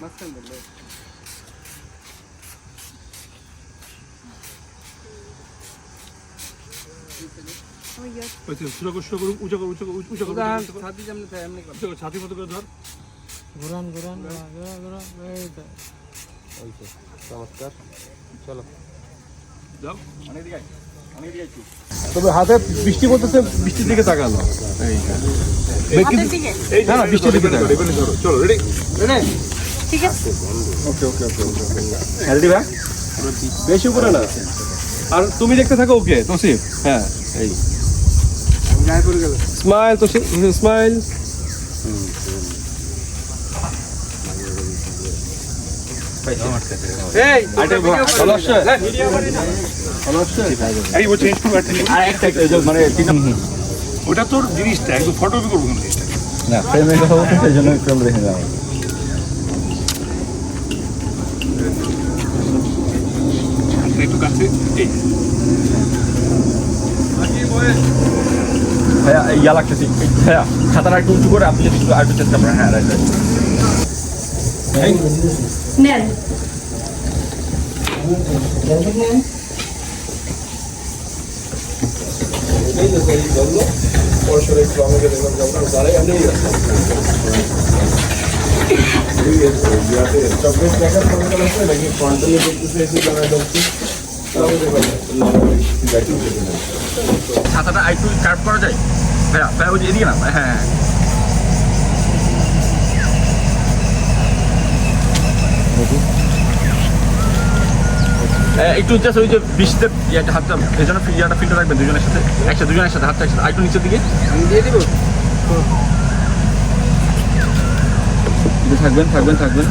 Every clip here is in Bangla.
মাঝখান ছাতি মতো করে ধর। ঘুরান ঘুরান এই। ওই তো চমৎকার। চলো। তবে হাতে বৃষ্টি পড়তেছে বৃষ্টির দিকে তাকালো। দিকে? না না বৃষ্টির দিকে তাকালো। চলো রেডি ঠিক আছে? ওকে ওকে ওকে ভাই? বেশি উপরে না। আর তুমি দেখতে থাকো ওকে তোসিফ। হ্যাঁ এই। Smile Tosif smile. একটা একটা মানে ওটা তোর জিনিসটা একদম ফটো করব জিনিসটা। না ফ্রেমের কথা বলতে সেই জন্য ফ্রেম দেখে যাও একটু কাছে এই। ভাইয়া ইয়া লাগতেছে। ভাইয়া খাতাটা একটু উঁচু করে আপনি যদি একটু আরেকটু চেষ্টা করেন। হ্যাঁ রাইট নেন। ছাতাটা একটু কার্ভ করা যায়? ভাইয়া ভাইয়া ওই এদিকে না হ্যাঁ হ্যাঁ এ, একটু জাস্ট ওই যে বৃষ্টিতে ইয়াটা হাতটা পেছনে ইয়াটা ফিল্টার রাখবেন দুজনের সাথে একসাথে দুজনের সাথে হাতটা একসাথে। একটু নিচের দিকে। আমি দিয়ে দিব? একটু থাকবেন থাকবেন থাকবেন।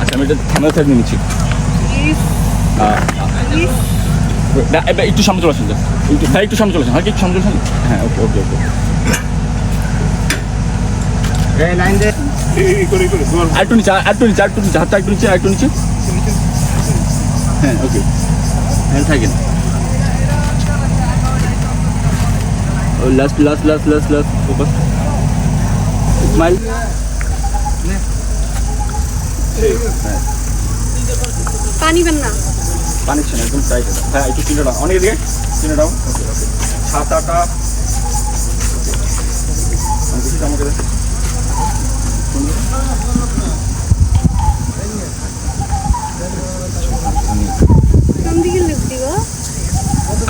আচ্ছা আমি এটা সাইড নিয়ে নিচ্ছি। একটু সামনে চলে আসেন একটু ভাই একটু সামনে চলে আসেন। হ্যাঁ একটু সামনে চলে আসেন। হ্যাঁ ওকে ওকে ওকে। এই লাইন দে। এই এই করে এই করে তোমার নিচে আরেকটু নিচে আরেকটু নিচে হাতটা একটু নিচে আরেকটু নিচে। হ্যাঁ ওকে। হ্যাঁ থাকেন। ও last last last last last focus smile পানি বেন না। পানি ছিল একদম টাইট হ্যাঁ একটু ডাউন অনেক দিকে আমাকে। কোন দিকে লুক দিব?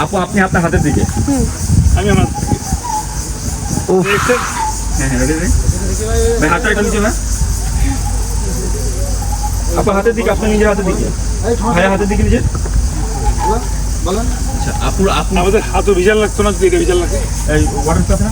আপু আপনি আপনার হাতের দিকে। আমি আমার হ্যাঁ হ্যাঁ রেডি ভাই হাতটা একটু নিচে না? আপু হাতের দিকে আপনি নিজের হাতে দিকে। ভাই হাতের দিকে নিজে আচ্ছা আপুর আপু আমাদের হাতও ভিজাল লাগতো না যদি এটা ভিজাল লাগে এই ওয়াটার কাপ না?